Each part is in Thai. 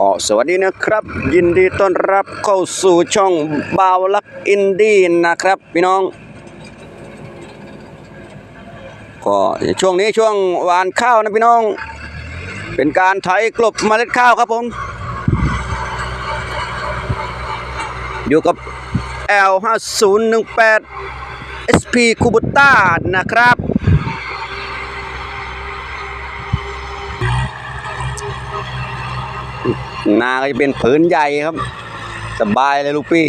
อ๋อสวัสดีนะครับ ยินดีต้อนรับเข้าสู่ช่องบาวลักอินดี้นะครับ พี่น้อง ก็ช่วงนี้ช่วงหวานข้าวนะพี่น้อง เป็นการไถกลบเมล็ดข้าวครับผม อยู่กับ L5018 SP c u b u t a นะครับ นาก็จะเป็นผืนใหญ่ครับ สบายเลยลูกพี่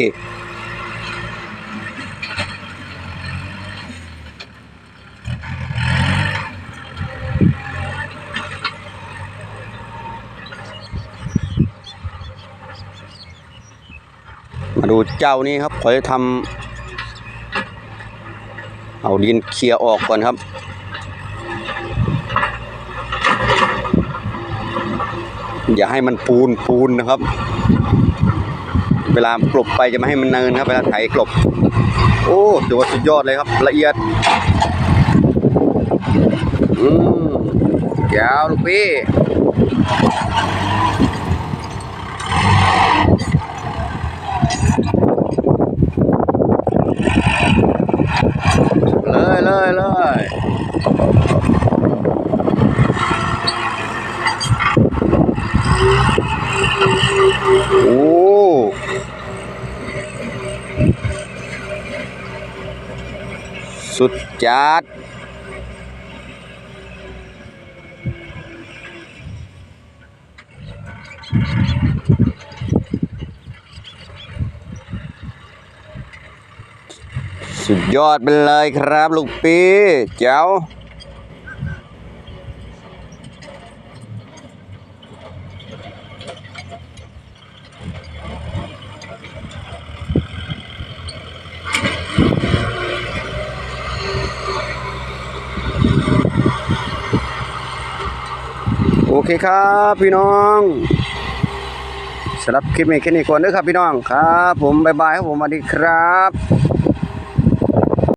มาดูเจ้านี้ครับขอจะทำเอาดินเคลียร์ออกก่อนครับ อย่าให้มันปูนปูนนะครับ เวลากลบไปจะไม่ให้มันเนินครับเวลาไถกลบ โอ้ถือว่าสุดยอดเลยครับ ละเอียดอืมยาวลูกพี่เลยเลยเลยโอ้ สุดจัดสุดยอดไปเลยครับ ลูกปีเจ้า โอเคครับพี่น้องสำหรับคลิปนี้แค่นี้ก่อนเด้อครับพี่น้องครับ ผมบายบายครับผมสวัสดีครับ